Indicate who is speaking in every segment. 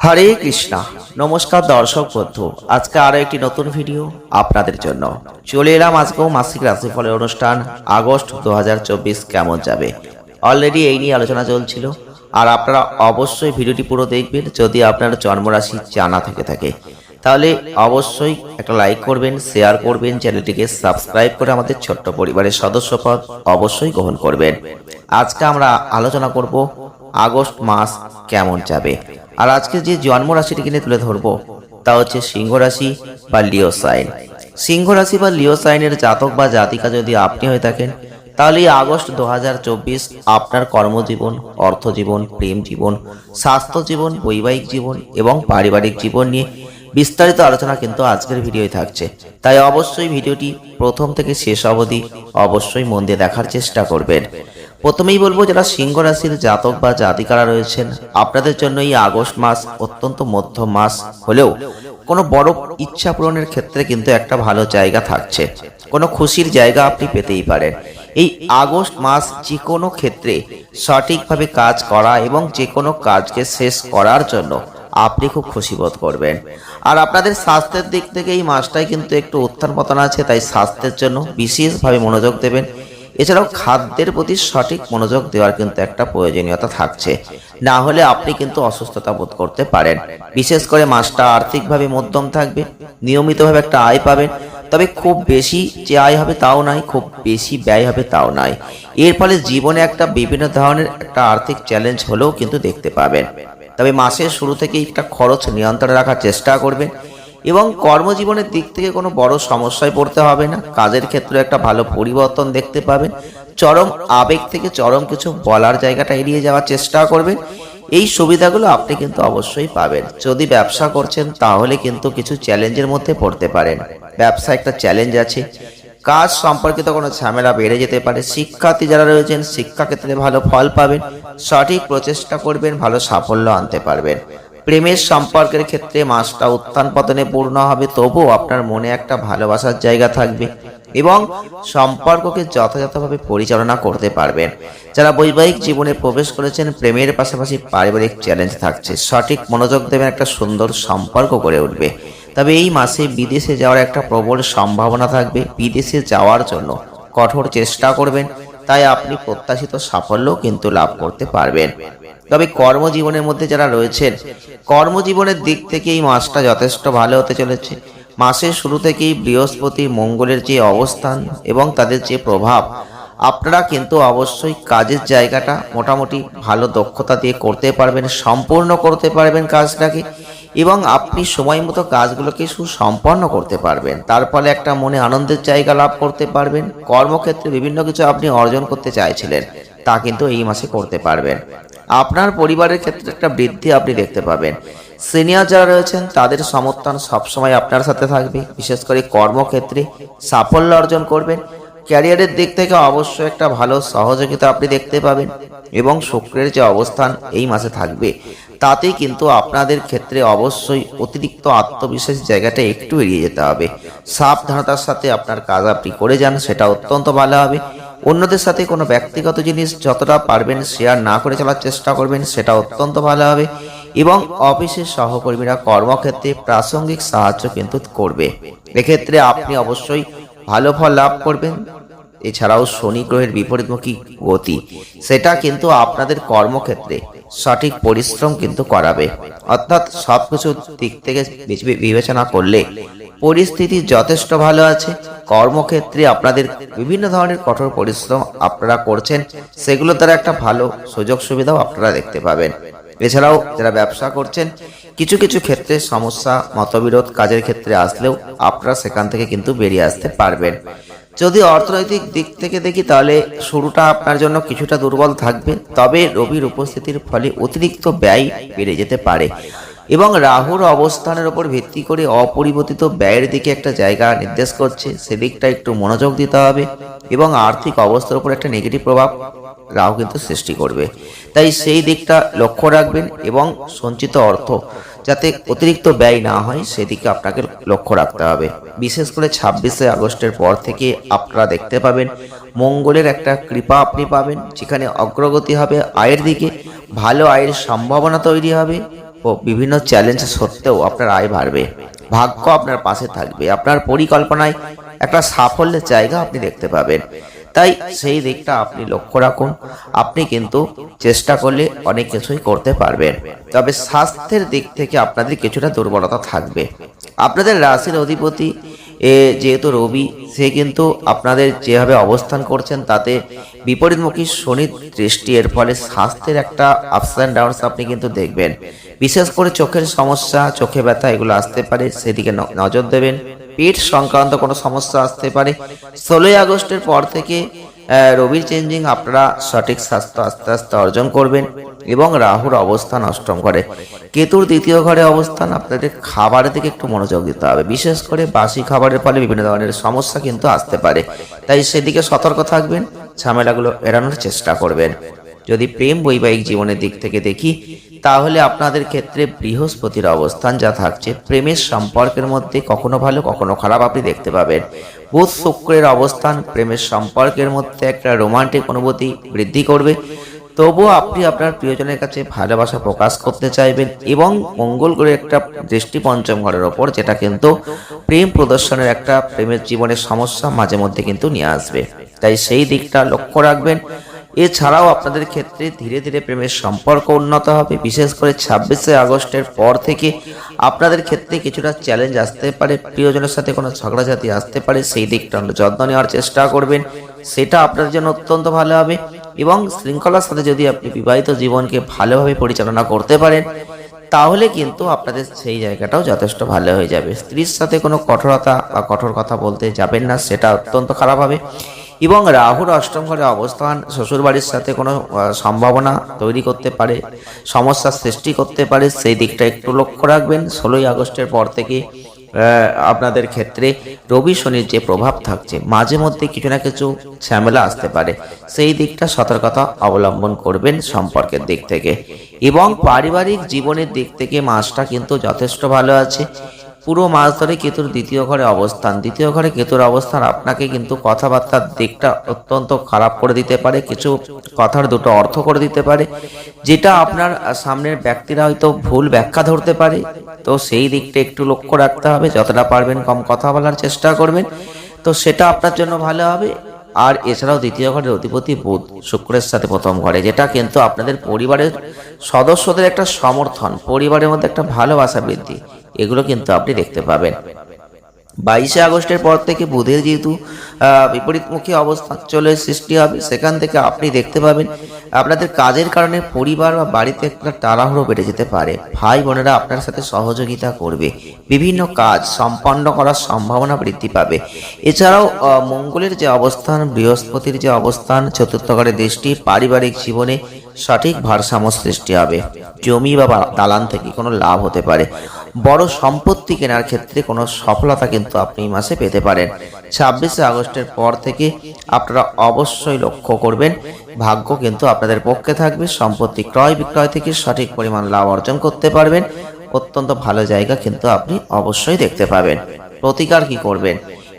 Speaker 1: হরে কৃষ্ণা। নমস্কার দর্শক বন্ধু, আজকে আরও একটি নতুন ভিডিও আপনাদের জন্য। চলে এলাম আজকেও মাসিক রাশিফলের অনুষ্ঠান, আগস্ট দু হাজার চব্বিশ কেমন যাবে? অলরেডি এই নিয়ে আলোচনা চলছিল, আর আপনারা অবশ্যই ভিডিওটি পুরো দেখবেন যদি আপনার জন্মরাশি জানা থেকে থাকে। তাহলে অবশ্যই একটা লাইক করবেন শেয়ার করবেন, চ্যানেলটিকে সাবস্ক্রাইব করে আমাদের ছোট্ট পরিবারের সদস্যপদ অবশ্যই গ্রহণ করবেন। আজকে আমরা আলোচনা করব আগস্ট মাস কেমন যাবে? আর আজকে যে জন্ম রাশিটি কিনে তুলে ধরবো, তা হচ্ছে সিংহ রাশি বা লিও সাইন। সিংহ রাশি বা লিও সাইনের জাতক বা জাতিকা যদি আপনি হয়ে থাকেন, তাহলে আগস্ট দু হাজার চব্বিশ আপনার কর্মজীবন, অর্থজীবন, প্রেম জীবন স্বাস্থ্য জীবন বৈবাহিক জীবন এবং পারিবারিক জীবন নিয়ে বিস্তারিত আলোচনা কিন্তু আজকের ভিডিওয় থাকছে। তাই অবশ্যই ভিডিওটি প্রথম থেকে শেষ অবধি অবশ্যই মন দিয়ে দেখার চেষ্টা করবেন। প্রথমেই বলব যারা সিংহ রাশির জাতক বা জাতিকারা রয়েছেন, আপনাদের জন্য এই আগস্ট মাস অত্যন্ত মধ্য মাস হলেও কোনো বড় ইচ্ছা পূরণের ক্ষেত্রে কিন্তু একটা ভালো জায়গা থাকছে। কোনো খুশির জায়গা আপনি পেতেই পারেন। এই আগস্ট মাস যে কোনো ক্ষেত্রে সঠিকভাবে কাজ করা এবং যে কোনো কাজকে শেষ করার জন্য আপনি খুব খুশি বোধ করবেন। আর আপনাদের স্বাস্থ্যের দিক থেকে এই মাসটাই কিন্তু একটু উত্থান পতন আছে, তাই স্বাস্থ্যের জন্য বিশেষভাবে মনোযোগ দেবেন। এছাড়াও খাদ্যের প্রতি সঠিক মনোযোগ দেওয়ার কিন্তু একটা প্রয়োজনীয়তা থাকছে। না হলে আপনি কিন্তু অসুস্থতা বোধ করতে পারেন। বিশেষ করে মাসটা আর্থিকভাবে মধ্যম থাকবে, নিয়মিতভাবে একটা আয় পাবেন। তবে খুব বেশি যে আয় হবে তাও নাই, খুব বেশি ব্যয় হবে তাও নাই। এর ফলে জীবনে একটা বিভিন্ন ধরনের একটা আর্থিক চ্যালেঞ্জ হলেও কিন্তু দেখতে পাবেন। তবে মাসের শুরু থেকে একটা খরচ নিয়ন্ত্রণে রাখার চেষ্টা করবেন। এবং কর্মজীবনের দিক থেকে কোনো বড় সমস্যায় পড়তে হবে না। কাজের ক্ষেত্রে একটা ভালো পরিবর্তন দেখতে পাবেন। চরম আবেগ থেকে চরম কিছু বলার জায়গাটা এড়িয়ে যাওয়ার চেষ্টা করবেন। এই সুবিধাগুলো আপনি কিন্তু অবশ্যই পাবেন। যদি ব্যবসা করছেন, তাহলে কিন্তু কিছু চ্যালেঞ্জের মধ্যে পড়তে পারেন। ব্যবসা একটা চ্যালেঞ্জ আছে। কাজ সম্পর্কিত কোনো ঝামেলা বেড়ে যেতে পারে। শিক্ষার্থী যারা রয়েছেন, শিক্ষাক্ষেত্রে ভালো ফল পাবেন। সঠিক প্রচেষ্টা করবেন, ভালো সাফল্য আনতে পারবেন। প্রেমের সম্পর্কের ক্ষেত্রে মাসটা উত্থান পতনে পূর্ণ হবে, তবুও আপনার মনে একটা ভালোবাসার জায়গা থাকবে এবং সম্পর্ককে যথাযথভাবে পরিচালনা করতে পারবেন। যারা বৈবাহিক জীবনে প্রবেশ করেছেন, প্রেমের পাশাপাশি পারিবারিক চ্যালেঞ্জ থাকছে। সঠিক মনোযোগ দেবেন একটা সুন্দর সম্পর্ক গড়ে উঠবে। তবে এই মাসে বিদেশে যাওয়ার একটা প্রবল সম্ভাবনা থাকবে। বিদেশে যাওয়ার জন্য কঠোর চেষ্টা করবেন। তাই আপনি প্রত্যাশিত সাফল্য কিন্তু লাভ করতে পারবেন। তবে কর্মজীবনের মধ্যে যারা রয়েছেন, কর্মজীবনের দিক থেকে এই মাসটা যথেষ্ট ভালো হতে চলেছে। মাসের শুরু থেকেই বৃহস্পতি মঙ্গলের যে অবস্থান এবং তাদের যে প্রভাব, আপনারা কিন্তু অবশ্যই কাজের জায়গাটা মোটামুটি ভালো দক্ষতা দিয়ে করতে পারবেন, সম্পূর্ণ করতে পারবেন কাজটাকে। এবং আপনি সময় মতো কাজগুলোকে সুসম্পন্ন করতে পারবেন। তার ফলে একটা মনে আনন্দের জায়গা লাভ করতে পারবেন। কর্মক্ষেত্রে বিভিন্ন কিছু আপনি অর্জন করতে চাইছিলেন, তা কিন্তু এই মাসে করতে পারবেন। আপনার পরিবারের ক্ষেত্রে একটা বৃদ্ধি আপনি দেখতে পাবেন। সিনিয়র যারা রয়েছেন, তাদের সমর্থন সবসময় আপনার সাথে থাকবে। বিশেষ করে কর্মক্ষেত্রে সাফল্য অর্জন করবেন। ক্যারিয়ারের দিক থেকে অবশ্যই একটা ভালো সহযোগিতা আপনি দেখতে পাবেন এবং শুক্রের যে অবস্থান এই মাসে থাকবে, তাতেই কিন্তু আপনাদের ক্ষেত্রে অবশ্যই অতিরিক্ত আত্মবিশ্বাস জায়গাটা একটু এড়িয়ে যেতে হবে। সাবধানতার সাথে আপনার কাজ আপনি করে যান, সেটা অত্যন্ত ভালো হবে। অন্যদের সাথে কোনো ব্যক্তিগত জিনিস যতটা পারবেন শেয়ার না করে চলার চেষ্টা করবেন, সেটা অত্যন্ত ভালো হবে। এবং অফিসের সহকর্মীরা কর্মক্ষেত্রে প্রাসঙ্গিক সাহায্য কিন্তু করবে। এক্ষেত্রে আপনি অবশ্যই ভালো ফল লাভ করবেন। এছাড়াও শনি গ্রহের বিপরীতমুখী গতি। সেটা কিন্তু আপনাদের কর্মক্ষেত্রে সঠিক পরিশ্রম কিন্তু করাবে। অর্থাৎ সবকিছু দিক থেকে বিবেচনা করলে পরিস্থিতি যথেষ্ট ভালো আছে। কর্মক্ষেত্রে আপনাদের বিভিন্ন ধরনের কঠোর পরিশ্রম আপনারা করছেন, সেগুলো দ্বারা একটা ভালো সুযোগ সুবিধাও আপনারা দেখতে পাবেন। এছাড়াও যারা ব্যবসা করছেন, কিছু কিছু ক্ষেত্রে সমস্যা, মতবিরোধ কাজের ক্ষেত্রে আসলেও আপনারা সেখান থেকে কিন্তু বেরিয়ে আসতে পারবেন। যদি অর্থনৈতিক দিক থেকে দেখি, তাহলে শুরুটা আপনার জন্য কিছুটা দুর্বল থাকবে। তবে রবির উপস্থিতির ফলে অতিরিক্ত ব্যয় বেড়ে যেতে পারে এবং রাহুর অবস্থানের উপর ভিত্তি করে অপরিবর্তিত ব্যয়ের দিকে একটা জায়গা নির্দেশ করছে। সেদিকটা একটু মনোযোগ দিতে হবে এবং আর্থিক অবস্থার উপর একটা নেগেটিভ প্রভাব রাহু কিন্তু সৃষ্টি করবে। তাই সেই দিকটা লক্ষ্য রাখবেন এবং সঞ্চিত অর্থ যাতে অতিরিক্ত ব্যয় না হয়, সেদিকে আপনাকে লক্ষ্য রাখতে হবে। বিশেষ করে ছাব্বিশে আগস্টের পর থেকে আপনারা দেখতে পাবেন, মঙ্গলের একটা কৃপা আপনি পাবেন, যেখানে অগ্রগতি হবে আয়ের দিকে, ভালো আয়ের সম্ভাবনা তৈরি হবে ও বিভিন্ন চ্যালেঞ্জ সত্ত্বেও আপনার আয় বাড়বে। ভাগ্য আপনার পাশে থাকবে। আপনার পরিকল্পনায় একটা সাফল্যের জায়গা আপনি দেখতে পাবেন। তাই সেই দিকটা আপনি লক্ষ্য রাখুন। আপনি কিন্তু চেষ্টা করলে অনেক কিছুই করতে পারবেন। তবে স্বাস্থ্যের দিক থেকে আপনাদের কিছুটা দুর্বলতা থাকবে। আপনাদের রাশির অধিপতি, এ যেহেতু রবি, সে কিন্তু আপনাদের যেভাবে অবস্থান করছেন, তাতে বিপরীতমুখী শনির দৃষ্টি, এর ফলে স্বাস্থ্যের একটা আপস অ্যান্ড ডাউনস আপনি কিন্তু দেখবেন। বিশেষ করে চোখের সমস্যা, চোখে ব্যথা, এগুলো আসতে পারে, সেদিকে নজর দেবেন। পেট সংক্রান্ত কোনো সমস্যা আসতে পারে। ষোলোই আগস্টের পর থেকে রবির চেঞ্জিং আপনারা সঠিক স্বাস্থ্য আস্তে আস্তে অর্জন করবেন এবং রাহুর অবস্থান অষ্টম ঘরে। কেতুর দ্বিতীয় ঘরে অবস্থান, আপনাদের খাবারের দিকে একটু মনোযোগ দিতে হবে। বিশেষ করে বাসি খাবারের ফলে বিভিন্ন ধরনের সমস্যা কিন্তু আসতে পারে। তাই সেদিকে সতর্ক থাকবেন, ঝামেলাগুলো এড়ানোর চেষ্টা করবেন। যদি প্রেম বৈবাহিক জীবনের দিক থেকে দেখি, তাহলে আপনাদের ক্ষেত্রে বৃহস্পতির অবস্থান যা থাকছে, প্রেমের সম্পর্কের মধ্যে কখনো ভালো, কখনো খারাপ আপনি দেখতে পাবেন। বুধ শুক্রের অবস্থান প্রেমের সম্পর্কের মধ্যে একটা রোমান্টিক অনুভূতি বৃদ্ধি করবে। তবুও আপনি আপনার প্রিয়জনের কাছে ভালোবাসা প্রকাশ করতে চাইবেন এবং মঙ্গল করে একটা দৃষ্টি পঞ্চম ঘরের ওপর, যেটা কিন্তু প্রেম প্রদর্শনের একটা প্রেমের জীবনের সমস্যা মাঝে মধ্যে কিন্তু নিয়ে আসবে। তাই সেই দিকটা লক্ষ্য রাখবেন। এছাড়াও আপনাদের ক্ষেত্রে ধীরে ধীরে প্রেমের সম্পর্ক উন্নত হবে। বিশেষ করে ছাব্বিশে আগস্টের পর থেকে আপনাদের ক্ষেত্রে কিছুটা চ্যালেঞ্জ আসতে পারে। প্রিয়জনের সাথে কোনো ঝগড়াঝাতি আসতে পারে, সেই দিকটা যত্ন নেওয়ার চেষ্টা করবেন। সেটা আপনাদের জন্য অত্যন্ত ভালো হবে এবং শৃঙ্খলার সাথে যদি আপনি বিবাহিত জীবনকে ভালোভাবে পরিচালনা করতে পারেন, তাহলে কিন্তু আপনাদের সেই জায়গাটাও যথেষ্ট ভালো হয়ে যাবে। স্ত্রীর সাথে কোনো কঠোরতা বা কঠোর কথা বলতে যাবেন না, সেটা অত্যন্ত খারাপ হবে। এবং রাহুর অষ্টম ঘরে অবস্থান, শ্বশুরবাড়ির সাথে কোনো সম্ভাবনা তৈরি করতে পারে সমস্যার সৃষ্টি করতে পারে, সেই দিকটা একটু লক্ষ্য রাখবেন। ষোলোই আগস্টের পর থেকে আপনাদের ক্ষেত্রে রবি শনির যে প্রভাব থাকছে, মাঝে মধ্যে কিছু না কিছু ঝামেলা আসতে পারে। সেই দিকটা সতর্কতা অবলম্বন করবেন সম্পর্কের দিক থেকে। এবং পারিবারিক জীবনের দিক থেকে মাসটা কিন্তু যথেষ্ট ভালো আছে। পুরো মাস ধরে কেতুর দ্বিতীয় ঘরে অবস্থান। দ্বিতীয় ঘরে কেতুর অবস্থান আপনাকে কিন্তু কথাবার্তার দিকটা অত্যন্ত খারাপ করে দিতে পারে, কিছু কথার দুটো অর্থ করে দিতে পারে, যেটা আপনার সামনের ব্যক্তিরা হয়তো ভুল ব্যাখ্যা ধরতে পারে। তো সেই দিকটা একটু লক্ষ্য রাখতে হবে, যতটা পারবেন কম কথা বলার চেষ্টা করবেন। তো সেটা আপনার জন্য ভালো হবে। আর এছাড়াও দ্বিতীয় ঘরের অধিপতি বুধ, শুক্রের সাথে প্রথম ঘরে, যেটা কিন্তু আপনাদের পরিবারের সদস্যদের একটা সমর্থন, পরিবারের মধ্যে একটা ভালোবাসা বৃদ্ধি। এগুলো কিন্তু আপনি দেখতে পাবেন। বাইশে আগস্টের পর থেকে বুধের যেহেতু বিপরীতমুখী অবস্থা চলে সৃষ্টি হবে, সেখান থেকে আপনি দেখতে পাবেন, আপনাদের কাজের কারণে পরিবার বা বাড়িতে একটা তাড়াহুড়ো বেড়ে যেতে পারে। ভাই বোনেরা আপনার সাথে সহযোগিতা করবে, বিভিন্ন কাজ সম্পন্ন করার সম্ভাবনা বৃদ্ধি পাবে। এছাড়াও মঙ্গলের যে অবস্থান, বৃহস্পতির যে অবস্থান, চতুর্থ ঘরে দৃষ্টি, পারিবারিক জীবনে সঠিক ভারসাম্য সৃষ্টি হবে। জমি বা- দালান থেকে কোনো লাভ হতে পারে। বড় সম্পত্তি কেনার ক্ষেত্রে কোনো সফলতা কিন্তু আপনি এই মাসে পেতে পারেন। ছাব্বিশে আগস্টের পর থেকে আপনারা অবশ্যই লক্ষ্য করবেন, ভাগ্য কিন্তু আপনাদের পক্ষে থাকবে, সম্পত্তি ক্রয় বিক্রয় থেকে সঠিক পরিমাণ লাভ অর্জন করতে পারবেন, অত্যন্ত ভালো জায়গা কিন্তু আপনি অবশ্যই দেখতে পাবেন। প্রতিকার কি করবেন?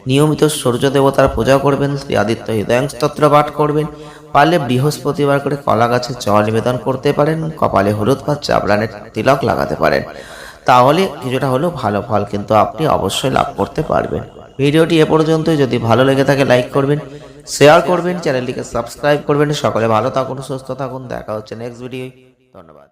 Speaker 1: নিয়মিত সূর্য দেবতার পূজা করবেন শ্রী আদিত্য হৃদয়ং স্তোত্র পাঠ করবেন, পারলে বৃহস্পতিবার করে কলা গাছে জল নিবেদন করতে পারেন, কপালে হলুদ বা চাবলানের তিলক লাগাতে পারেন। তাহলে কিছুটা হলেও ভালো ফল, কিন্তু আপনি অবশ্যই লাভ করতে পারবেন। ভিডিওটি এ পর্যন্ত যদি ভালো লেগে থাকে, লাইক করবেন, শেয়ার করবেন, চ্যানেলটিকে সাবস্ক্রাইব করবেন। সকলে ভালো থাকুন, সুস্থ থাকুন। দেখা হচ্ছে নেক্সট ভিডিও ধন্যবাদ।